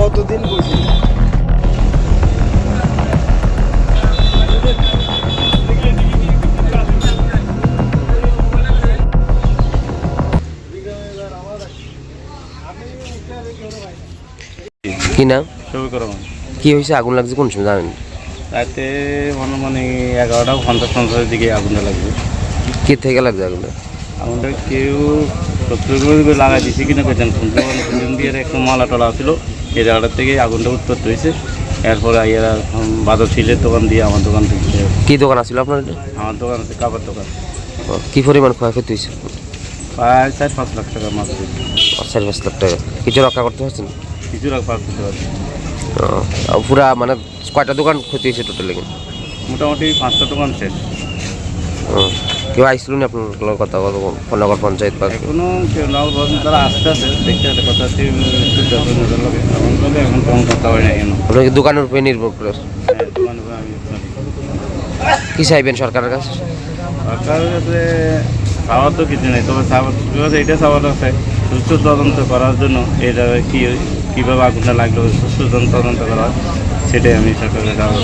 কতদিন বুঝি কি নাম? কি হয়েছে আগুন লাগছে কোন সময় জানেন? রাতে মনে মানে এগারোটা পঞ্চাশ পঞ্চাশের দিকে আগুনটা লাগবে কে থেকে লাগছে আগুনটা? আগুনটা কেউ লাগাই দিছে কিনা পেতেন দিয়ে একটা মালা টলা ছিল। এই জায়গাটার থেকে আগুনটা উৎপত্তি হয়েছে। এরপরে আইয়ারা বাদর ছিলের দোকান দিয়ে আমার দোকান থেকে কী দোকান আছিল আপনার আমার দোকান আছে কাপড় দোকান। ও, কি পরিমাণ ক্ষয়ক্ষতি হয়েছে? প্রায় চার পাঁচ লাখ টাকা মাছ চার পাঁচ লাখ টাকা। কিছু রক্ষা করতে পারছেন? কিছু পার করতে পারছি। ও, পুরা মানে কয়টা দোকান ক্ষতি হয়েছে টোটালি মোটামুটি পাঁচটা দোকান শেষ। কেউ আইছিল না আপনার কথা বলব নগর পঞ্চায়েত বা এখনও কেউ নাও তারা আসতে আছে দেখতে আছে কথা হচ্ছে এখন লগে কথা হয় না কেন আপনার দোকানের উপরে নির্ভর করে হ্যাঁ কি চাইবেন সরকারের কাছে? সরকারের কাছে চাওয়ার তো কিছু নেই তবে কাছে এটা চাওয়ার আছে সুস্থ তদন্ত করার জন্য এটা কি কীভাবে আগুনটা লাগল সুস্থ তদন্ত করা সেটাই আমি সরকারের কাছে